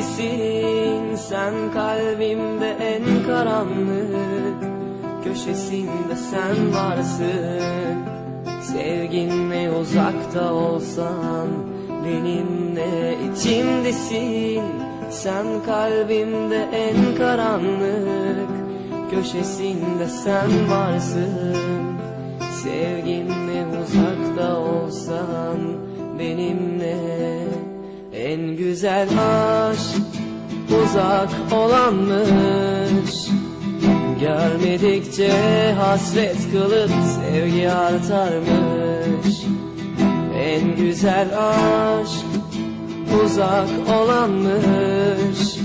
İçimdesin sen kalbimde en karanlık. Köşesinde sen varsın. Sevginle uzakta olsan Benimle içimdesin. Sen kalbimde en karanlık. Köşesinde sen varsın güzel aşk uzak olanmış. Görmedikçe hasret kılıp sevgi artarmış. En güzel aşk uzak olanmış.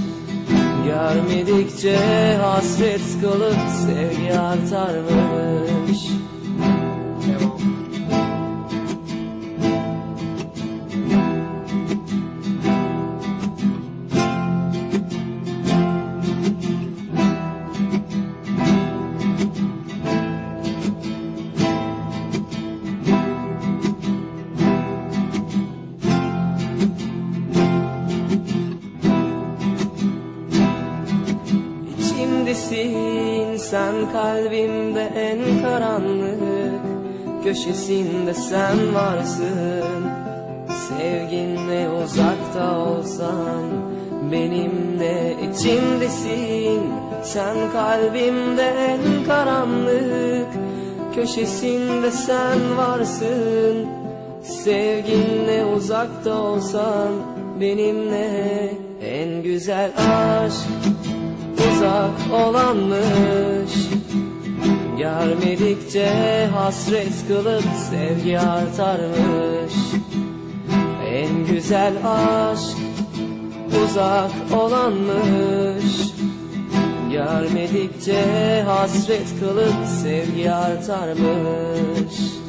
Görmedikçe hasret kılıp sevgi artarmış İçimdesin sen kalbimde en karanlık Köşesinde sen varsın. Sevginle uzakta olsan Benimle içimdesin. Sen kalbimde en karanlık Köşesinde sen varsın. Sevginle uzakta olsan Benimle en güzel aşk uzak olanmış. Görmedikçe hasret kılıp sevgi artarmış. En güzel aşk uzak olanmış. Görmedikçe hasret kılıp sevgi artarmış